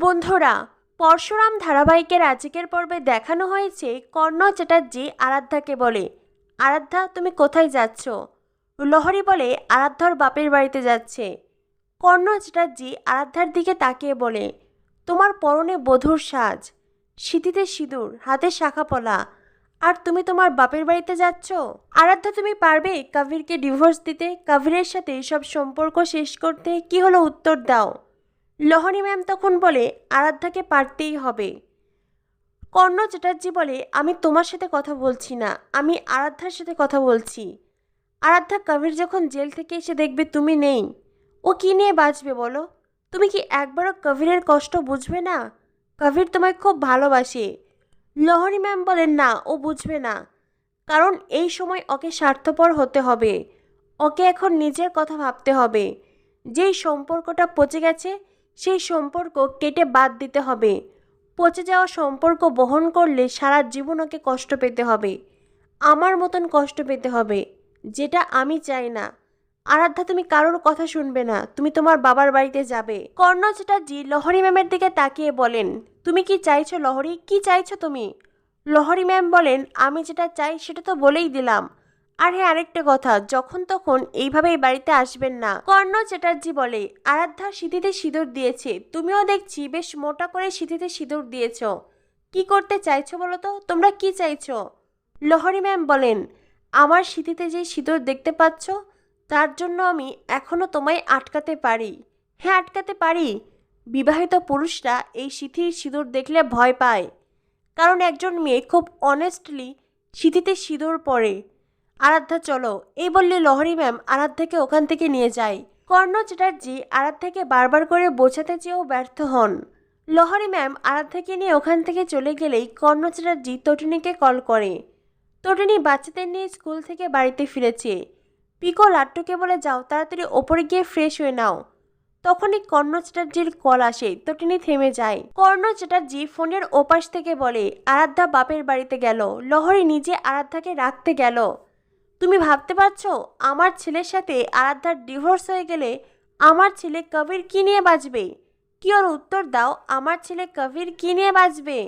বন্ধুরা, পরশুরাম ধারাবাহিকের আজকের পর্বে দেখানো হয়েছে কর্ণ চ্যাটার্জি আরাধ্যাকে বলে। আরাধ্যা, তুমি কোথায় যাচ্ছ? লহরি বলে, আরাধ্যার বাপের বাড়িতে যাচ্ছে। কর্ণ চ্যাটার্জি আরাধ্যার দিকে তাকিয়ে বলে, তোমার পরনে বধুর সাজ। সিঁথিতে সিঁদুর, হাতে শাখা পলা। আর তুমি তোমার বাপের বাড়িতে যাচ্ছ? আরাধ্যা, তুমি পারবে কাভিরকে ডিভোর্স দিতে? কাভিরের সাথে সব সম্পর্ক শেষ করতে? কি হলো উত্তর দাও। লহরী ম্যাম তখন বলে, আরাধ্যাকে পারতেই হবে। কর্ণ চ্যাটার্জি বলে, আমি তোমার সাথে কথা বলছি না, আমি আরাধ্যার সাথে কথা বলছি। আরাধ্যা কবির যখন জেল থেকে এসে দেখবে তুমি নেই, ও কী নিয়ে বাঁচবে বলো? তুমি কি একবারও কবিরের কষ্ট বুঝবে না? কবির তোমায় খুব ভালোবাসে। লহরী ম্যাম বলেন না, ও বুঝবে না। কারণ এই সময় ওকে স্বার্থপর হতে হবে। ওকে এখন নিজের কথা ভাবতে হবে। যেই সম্পর্কটা পচে গেছে সেই সম্পর্ক কেটে বাদ দিতে হবে। পচে যাওয়া সম্পর্ক বহন করলে সারা জীবন ওকে কষ্ট পেতে হবে। আমার মতন কষ্ট পেতে হবে, যেটা আমি চাই না। আরাধ্যা, তুমি কারোর কথা শুনবে না, তুমি তোমার বাবার বাড়িতে যাবে। কর্ণ চ্যাটার্জি লহরী ম্যামের দিকে তাকিয়ে বলেন, তুমি কি চাইছো লহরী? কি চাইছো তুমি? লহরী ম্যাম বলেন, আমি যেটা চাই সেটা তো বলেই দিলাম। আর হ্যাঁ আরেকটা কথা, যখন তখন এইভাবে এই বাড়িতে আসবেন না। কর্ণ চ্যাটার্জি বলে, আরাধ্যা সিঁথিতে সিঁদুর দিয়েছে। তুমিও দেখছি বেশ মোটা করে সিঁথিতে সিঁদুর দিয়েছ। কি করতে চাইছো বলো তো? তোমরা কি চাইছো? লহরি ম্যাম বলেন, আমার সিঁথিতে যে সিঁদুর দেখতে পাচ্ছ, তার জন্য আমি এখনও তোমায় আটকাতে পারি। হ্যাঁ আটকাতে পারি। বিবাহিত পুরুষরা এই সিঁথির সিঁদুর দেখলে ভয় পায়। কারণ একজন মেয়ে খুব অনেস্টলি সিঁথিতে সিঁদুর পরে। আরাধ্যা, চলো। এই বললে লহরী ম্যাম আরাধ্যাকে ওখান থেকে নিয়ে যায়। কর্ণ চ্যাটার্জি আরাধ্যাকে বারবার করে বোঝাতে চেয়েও ব্যর্থ হন। লহরী ম্যাম আরাধ্যাকে নিয়ে ওখান থেকে চলে গেলেই কর্ণ চ্যাটার্জি তটিনীকে কল করে। তটিনী বাচ্চাদের নিয়ে স্কুল থেকে বাড়িতে ফিরেছে। পিকো লাট্টুকে বলে, যাও, তাড়াতাড়ি ওপরে গিয়ে ফ্রেশ হয়ে নাও। তখনই কর্ণ চ্যাটার্জির কল আসে, তটিনী থেমে যায়। কর্ণ চ্যাটার্জি ফোনের ওপাশ থেকে বলে, আরাধ্যা বাপের বাড়িতে গেল। লহরী নিজে আরাধ্যাকে রাখতে গেল। তুমি ভাবতে পারছ, আমার ছেলের সাথে আরাধ্যার ডিভোর্স হয়ে গেলে আমার ছেলে কবির কি নিয়ে বাঁচবে কি ওর উত্তর দাও, আমার ছেলে কবির কি নিয়ে বাঁচবে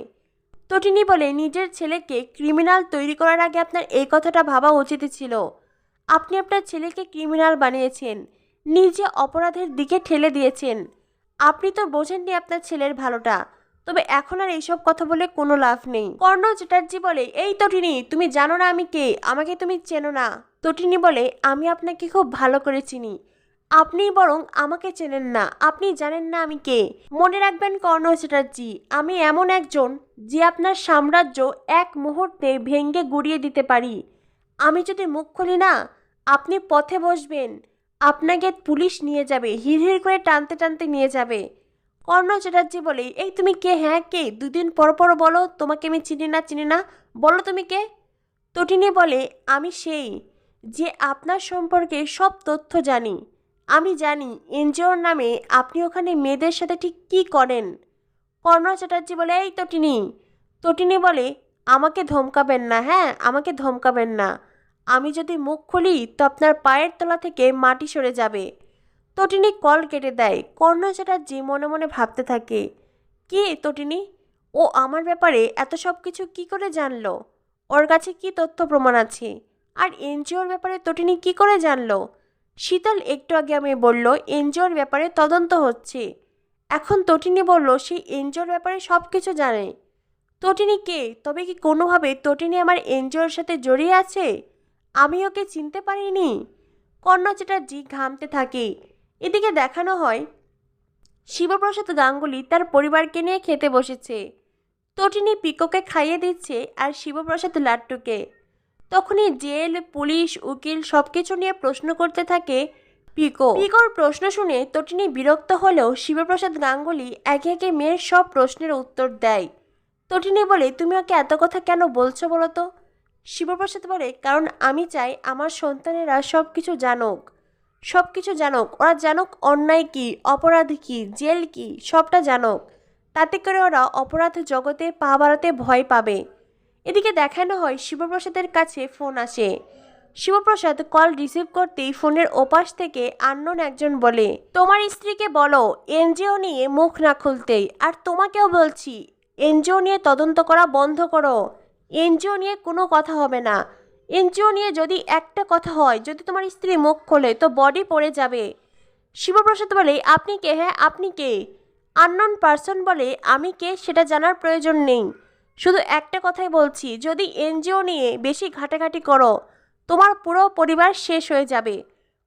তটিনী বলে নিজের ছেলেকে ক্রিমিনাল তৈরি করার আগে আপনার এই কথাটা ভাবা উচিত ছিল। আপনি আপনার ছেলেকে ক্রিমিনাল বানিয়েছেন, নিজে অপরাধের দিকে ঠেলে দিয়েছেন। আপনি তো বোঝেননি আপনার ছেলের ভালোটা। তবে এখন আর এইসব কথা বলে কোনো লাভ নেই। কর্ণ চ্যাটার্জি বলে, এই তটিনী, তুমি জানো না আমি কে? আমাকে তুমি চেনো না। তটিনী বলে, আমি আপনাকে খুব ভালো করে চিনি। আপনি বরং আমাকে চেনেন না। আপনি জানেন না আমি কে? মনে রাখবেন কর্ণ চ্যাটার্জি, আমি এমন একজন যে আপনার সাম্রাজ্য এক মুহূর্তে ভেঙ্গে গুড়িয়ে দিতে পারি। আমি যদি মুখ খুলি না, আপনি পথে বসবেন। আপনাকে পুলিশ নিয়ে যাবে হিড় করে টানতে টানতে নিয়ে যাবে। কর্ণ চ্যাটার্জি বলে, এই তুমি কে? হ্যাঁ কে? দুদিন পর পর বলো, তোমাকে আমি চিনি না চিনি না। বলো তুমি কে? তটিনী বলে, আমি সেই যে আপনার সম্পর্কে সব তথ্য জানি। আমি জানি এনজিওর নামে আপনি ওখানে মেয়েদের সাথে ঠিক কী করেন। কর্ণ চ্যাটার্জি বলে, এই তটিনী। তটিনী বলে, আমাকে ধমকাবেন না হ্যাঁ আমাকে ধমকাবেন না। আমি যদি মুখ খুলি, তো আপনার পায়ের তলা থেকে মাটি সরে যাবে। তটিনী কল কেটে দেয়। কর্ণ চ্যাটার্জি মনে মনে ভাবতে থাকে, কে তটিনী? ও আমার ব্যাপারে এত সব কিছু কী করে জানলো? ওর কাছে কি তথ্য প্রমাণ আছে? আর এনজিওর ব্যাপারে তটিনী কি করে জানলো? শীতল একটু আগে আমি বলল, এনজিওর ব্যাপারে তদন্ত হচ্ছে। এখন তটিনী বলল সেই এনজিওর ব্যাপারে সব কিছু জানে। তটিনী কে? তবে কি কোনোভাবে তটিনী আমার এনজিওর সাথে জড়িয়ে আছে? আমি ওকে চিনতে পারিনি। কর্ণ চ্যাটার্জি ঘামতে থাকে এদিকে দেখানো হয়, শিবপ্রসাদ গাঙ্গুলি তার পরিবারকে নিয়ে খেতে বসেছে। তটিনী পিকোকে খাইয়ে দিচ্ছে আর শিবপ্রসাদ লাট্টুকে। তখনই জেল, পুলিশ, উকিল সব কিছু নিয়ে প্রশ্ন করতে থাকে পিকো। পিকোর প্রশ্ন শুনে তটিনী বিরক্ত হলেও শিবপ্রসাদ গাঙ্গুলি একে একে মেয়ের সব প্রশ্নের উত্তর দেয়। তটিনী বলে, তুমি ওকে এত কথা কেন বলছো বলো তো? শিবপ্রসাদ বলে, কারণ আমি চাই আমার সন্তানেরা সব কিছু জানুক। সব কিছু জানুক, ওরা জানুক অন্যায় কি, অপরাধ কি, জেল কি, সবটা জানুক। তাতে করে ওরা অপরাধ জগতে পা বাড়াতে ভয় পাবে। এদিকে দেখানো হয় শিবপ্রসাদের কাছে ফোন আসে। শিবপ্রসাদ কল রিসিভ করতেই ফোনের ওপাশ থেকে আননোন একজন বলে, তোমার স্ত্রীকে বলো, এনজিও নিয়ে মুখ না খুলতেই, আর তোমাকেও বলছি, এনজিও নিয়ে তদন্ত করা বন্ধ করো। এনজিও নিয়ে কোনো কথা হবে না। এনজিও নিয়ে যদি একটা কথা হয়, যদি তোমার স্ত্রী মুখ খোলে, তো বডি পড়ে যাবে। শিবপ্রসাদ বলে, আপনি কে? হ্যাঁ আপনি কে? আননোন পার্সন বলে, আমি কে সেটা জানার প্রয়োজন নেই। শুধু একটা কথাই বলছি, যদি এনজিও নিয়ে বেশি ঘাটাঘাটি করো, তোমার পুরো পরিবার শেষ হয়ে যাবে।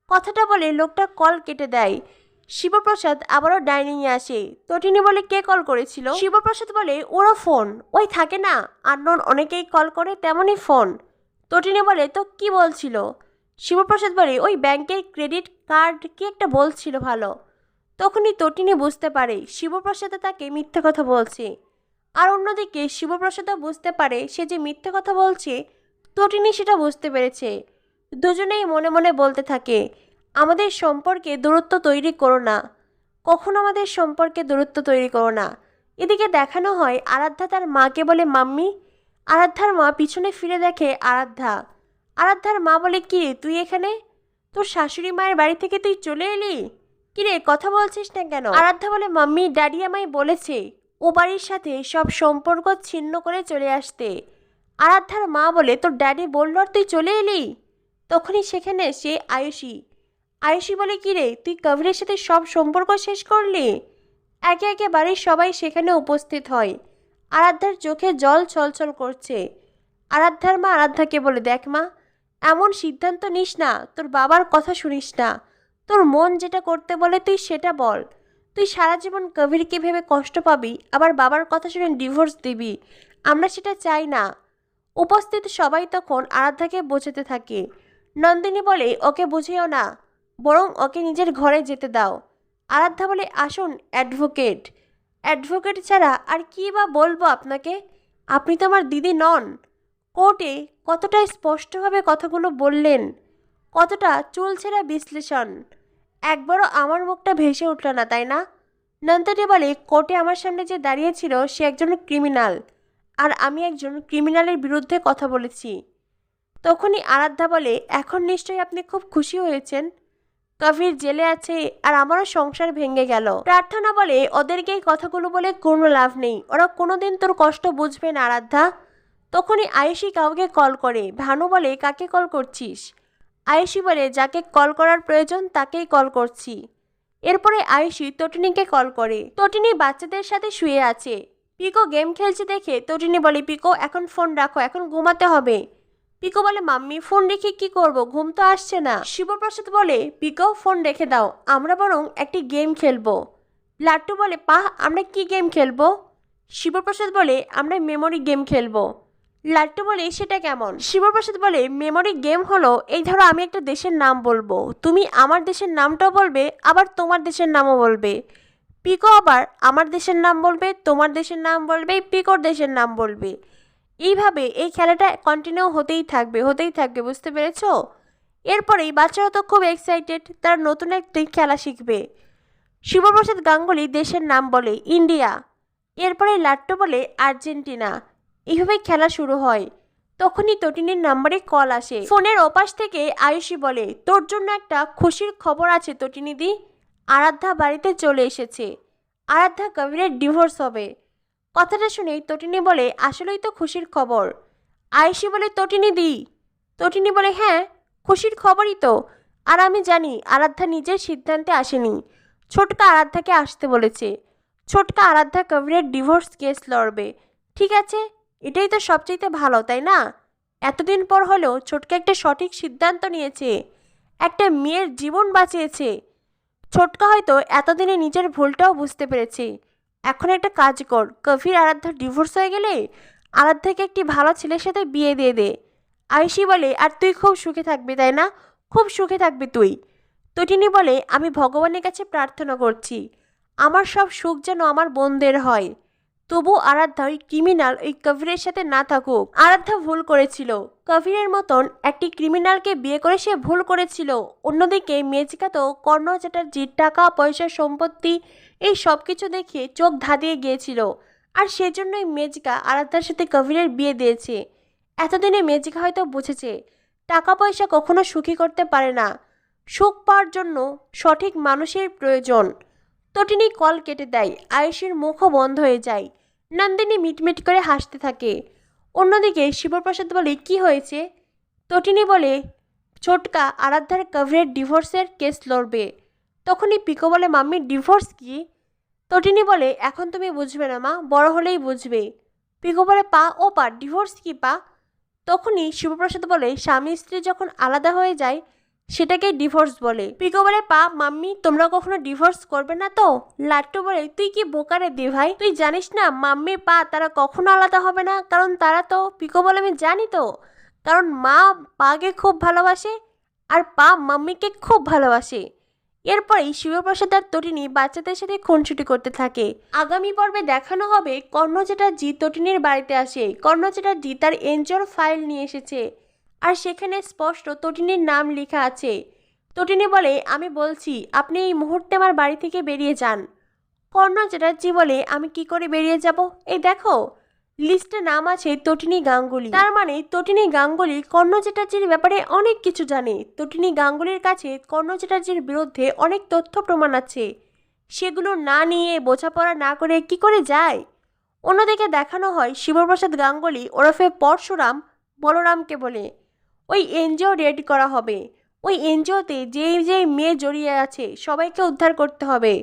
কথাটা বলে লোকটা কল কেটে দেয়। শিবপ্রসাদ আবারও ডাইনিংয়ে আসে। তটিনি বলে, কে কল করেছিল? শিবপ্রসাদ বলে, ওরও ফোন। ওই থাকে না। আননোন অনেকেই কল করে, তেমনই ফোন। তটিনী বলে, তো কি বলছিল? শিবপ্রসাদ বলে, ওই ব্যাংকের ক্রেডিট কার্ড কি একটা বলছিল ভালো। তখনই তটিনী বুঝতে পারে শিবপ্রসাদে তাকে মিথ্যে কথা বলছে। আর অন্যদিকে শিবপ্রসাদও বুঝতে পারে, সে যে মিথ্যে কথা বলছে তটিনী সেটা বুঝতে পেরেছে। দুজনেই মনে মনে বলতে থাকে, আমাদের সম্পর্কে দূরত্ব তৈরি করো না। কখনো আমাদের সম্পর্কে দূরত্ব তৈরি করো না। এদিকে দেখানো হয়, আরাধ্যা তার মাকে বলে, মাম্মি আরাধ্যার মা পিছনে ফিরে দেখে আরাধ্যা আরাধ্যার মা বলে কি রে, তুই এখানে? তোর শাশুড়ি মায়ের বাড়ি থেকে তুই চলে এলি? কিরে কথা বলছিস না কেন? আরাধ্যা বলে মাম্মি ড্যাডি আমায় বলেছে ও বাড়ির সাথে সব সম্পর্ক ছিন্ন করে চলে আসতে। আরাধ্যার মা বলে তোর ড্যাডি বলল তুই চলে এলি? তখনই সেখানে সে আয়ুষী আয়ুষী বলে কি রে তুই কবিরের সাথে সব সম্পর্ক শেষ করলি? একে একে বাড়ির সবাই সেখানে উপস্থিত হয়। আরাধ্যার চোখে জল ছলছল করছে। আরাধ্যার মা আরাধ্যাকে বলে, দেখ মা, এমন সিদ্ধান্ত নিস না, তোর বাবার কথা শুনিস না। তোর মন যেটা করতে বলে তুই সেটা বল। তুই সারা জীবন কবিরকে ভেবে কষ্ট পাবি, আবার বাবার কথা শুনে ডিভোর্স দিবি। আমরা সেটা চাই না। উপস্থিত সবাই তখন আরাধ্যাকে বোঝাতে থাকে। নন্দিনী বলে, ওকে বুঝিও না, বরং ওকে নিজের ঘরে যেতে দাও। আরাধ্যা বলে, আসুন, অ্যাডভোকেট। অ্যাডভোকেট ছাড়া আর কী বা বলব আপনাকে? আপনি তো আমার দিদি নন। কোর্টে কতটা স্পষ্টভাবে কথাগুলো বললেন, কতটা চুলছেরা বিশ্লেষণ। একবারও আমার মুখটা ভেসে উঠল না, তাই না? নন্দিনী বলে কোর্টে আমার সামনে যে দাঁড়িয়েছিল সে একজন ক্রিমিনাল, আর আমি একজন ক্রিমিনালের বিরুদ্ধে কথা বলেছি। তখনই আরাধ্যা বলে, এখন নিশ্চয়ই আপনি খুব খুশি হয়েছেন? কবির জেলে আছে আর আমারও সংসার ভেঙে গেল। প্রার্থনা বলে ওদেরকে এই কথাগুলো বলে কোনো লাভ নেই। ওরা কোনোদিন তোর কষ্ট বুঝবে না, আরাধ্যা। তখনই আয়ুষী কাউকে কল করে। ভানু বলে, কাকে কল করছিস? আয়ুষী বলে, যাকে কল করার প্রয়োজন তাকেই কল করছি। এরপরে আয়ুষী তটিনীকে কল করে। তটিনী বাচ্চাদের সাথে শুয়ে আছে। পিকো গেম খেলছে দেখে তটিনী বলে, পিকো, এখন ফোন রাখো, এখন ঘুমাতে হবে। পিকো বলে, মাম্মি, ফোন রেখে কি করব? ঘুম তো আসছে না। শিবপ্রসাদ বলে, পিকো, ফোন রেখে দাও। আমরা বরং একটি গেম খেলব। লাট্টু বলে পা আমরা কি গেম খেলব? শিবপ্রসাদ বলে, আমরা মেমোরি গেম খেলব। লাট্টু বলে, সেটা কেমন? শিবপ্রসাদ বলে, মেমোরি গেম হলো, এই ধরো আমি একটা দেশের নাম বলব। তুমি আমার দেশের নামটাও বলবে, আবার তোমার দেশের নামও বলবে। পিকো আবার আমার দেশের নাম বলবে, তোমার দেশের নাম বলবে, পিকোর দেশের নাম বলবে। এইভাবে এই খেলাটা কন্টিনিউ হতেই থাকবে হতেই থাকবে, বুঝতে পেরেছ? এরপরেই বাচ্চারা তো খুব এক্সাইটেড তারা নতুন একটি খেলা শিখবে। শিবপ্রসাদ গাঙ্গুলি দেশের নাম বলে ইন্ডিয়া, এরপরে লাট্টু বলে আর্জেন্টিনা। এইভাবে খেলা শুরু হয়। তখনই তটিনীর নাম্বারে কল আসে। ফোনের ওপাশ থেকে আয়ুষী বলে, তোর জন্য একটা খুশির খবর আছে তটিনিদি। আরাধ্যা বাড়িতে চলে এসেছে। আরাধ্যা কবিরের ডিভোর্স হবে। কথাটা শুনে তটিনী বলে, আসলেই তো খুশির খবর। আয়ুষী বলে, তটিনী দি। তটিনী বলে হ্যাঁ খুশির খবরই তো। আর আমি জানি, আরাধ্যা নিজের সিদ্ধান্তে আসেনি। ছোটকা আরাধ্যাকে আসতে বলেছে। ছোটকা আরাধ্যা কবিরের ডিভোর্স কেস লড়বে। ঠিক আছে, এটাই তো সবচেয়ে ভালো, তাই না? এতদিন পর হলেও ছোটকা একটা সঠিক সিদ্ধান্ত নিয়েছে। একটা মেয়ের জীবন বাঁচিয়েছে। ছোটকা হয়তো এতদিনে নিজের ভুলটাও বুঝতে পেরেছে। এখন একটা কাজ কর। কফির আরাধ্যার ডিভোর্স হয়ে গেলে আরাধ্যাকে একটি ভালো ছেলের সাথে বিয়ে দিয়ে দে। আয়ুষি বলে, আর তুই খুব সুখে থাকবি, তাই না? খুব সুখে থাকবি তুই। তটিনী বলে, আমি ভগবানের কাছে প্রার্থনা করছি। আমার সব সুখ যেন আমার বোনদের হয়। তবু আরাধ্যা ওই ক্রিমিনাল ওই কবিরের সাথে না থাকুক। আরাধ্যা ভুল করেছিল। কবিরের মতন একটি ক্রিমিনালকে বিয়ে করে সে ভুল করেছিল। অন্যদিকে মেজিকা তো কর্ণ চ্যাটার্জির টাকা, পয়সা, সম্পত্তি, এই সব কিছু দেখে চোখ ধাঁধিয়ে গিয়েছিল। আর সেজন্যই মেজিকা আরাধ্যার সাথে কবিরের বিয়ে দিয়েছে। এতদিনে মেজিকা হয়তো বুঝেছে টাকা পয়সা কখনো সুখী করতে পারে না। সুখ পাওয়ার জন্য সঠিক মানুষের প্রয়োজন। তটিনী কল কেটে দেয়, আয়েশের মুখও বন্ধ হয়ে যায়। নন্দিনী মিটমিট করে হাসতে থাকে। অন্যদিকে শিবপ্রসাদ বলে, কি হয়েছে? তটিনী বলে, ছোটকা আরাধ্যার কভারের ডিভোর্সের কেস লড়বে। তখনই পিকো বলে, মাম্মি, ডিভোর্স কি? তটিনী বলে, এখন তুমি বুঝবে না মা, বড় হলেই বুঝবে। পিকো বলে, পা, ও পা, ডিভোর্স কি পা? তখনই শিবপ্রসাদ বলে, স্বামী স্ত্রী যখন আলাদা হয়ে যায় সেটাকে ডিভোর্স বলে। পিকো বলে, পা, মাম্মি, তোমরা কখনো ডিভোর্স করবে না তো? লাট্টু বলে, তুই কি বোকারে দে ভাই? তুই জানিস না, মাম্মি, পা, তারা কখনো আলাদা হবে না, কারণ তারা তো, পিকো বলে, আমি জানি তো। কারণ মা পাকে খুব ভালোবাসে আর পা মাম্মিকে খুব ভালোবাসে। এরপরেই শিবপ্রসাদ আর তটিনী বাচ্চাদের সাথে খুনছুটি করতে থাকে। আগামী পর্বে দেখানো হবে কর্ণ চ্যাটার্জি তটিনীর বাড়িতে আসে। কর্ণ চ্যাটার্জি তার এনজোর ফাইল নিয়ে এসেছে। আর সেখানে স্পষ্ট তটিনীর নাম লেখা আছে। তটিনী বলে, আমি বলছি, আপনি এই মুহূর্তে আমার বাড়ি থেকে বেরিয়ে যান। কর্ণ চ্যাটার্জি বলে, আমি কি করে বেরিয়ে যাব? এই দেখো, লিস্টে নাম আছে তটিনী গাঙ্গুলি। তার মানে তটিনী গাঙ্গুলি কর্ণ চ্যাটার্জির ব্যাপারে অনেক কিছু জানে। তটিনী গাঙ্গুলির কাছে কর্ণ চ্যাটার্জির বিরুদ্ধে অনেক তথ্য প্রমাণ আছে। সেগুলো না নিয়ে বোঝাপড়া না করে কি করে যায়? অন্যদিকে দেখানো হয় শিবপ্রসাদ গাঙ্গুলি ওরফে পরশুরাম বলরামকে বলে ওই এনজিও রেড করা হবে। ওই এনজিওতে যেই যেই মেয়ে জড়িয়ে আছে, সবাইকে উদ্ধার করতে হবে।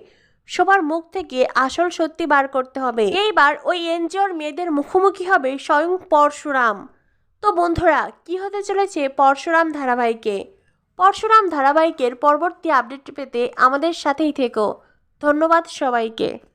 সবার মুখ থেকে আসল সত্যি বার করতে হবে। এইবার ওই এনজিওর মেয়েদের মুখোমুখি হবে স্বয়ং পরশুরাম। তো বন্ধুরা, কি হতে চলেছে পরশুরাম ধারাবাহিকে? পরশুরাম ধারাবাহিকের পরবর্তী আপডেট পেতে আমাদের সাথেই থেকো। ধন্যবাদ সবাইকে।